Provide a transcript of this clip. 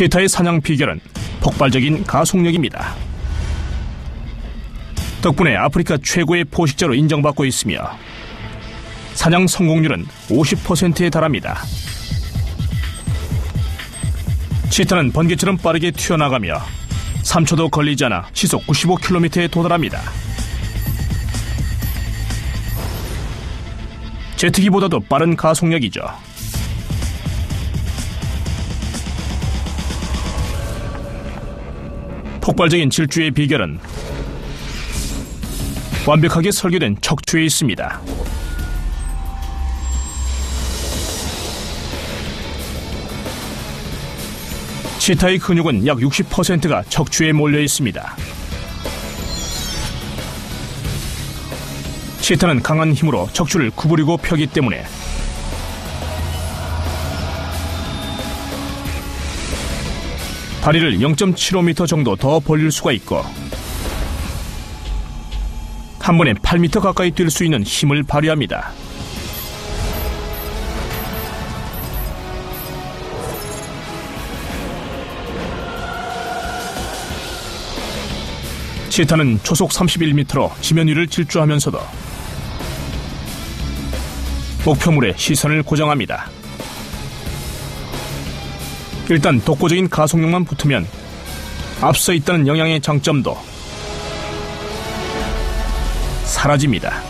치타의 사냥 비결은 폭발적인 가속력입니다. 덕분에 아프리카 최고의 포식자로 인정받고 있으며 사냥 성공률은 50%에 달합니다. 치타는 번개처럼 빠르게 튀어나가며 3초도 걸리지 않아 시속 95km에 도달합니다. 제트기보다도 빠른 가속력이죠. 폭발적인 질주의 비결은 완벽하게 설계된 척추에 있습니다. 치타의 근육은 약 60%가 척추에 몰려 있습니다. 치타는 강한 힘으로 척추를 구부리고 펴기 때문에 다리를 0.75m 정도 더 벌릴 수가 있고 한 번에 8m 가까이 뛸 수 있는 힘을 발휘합니다. 치타는 초속 31m로 지면 위를 질주하면서도 목표물에 시선을 고정합니다. 일단 독보적인 가속력만 붙으면 앞서 있다는 영양의 장점도 사라집니다.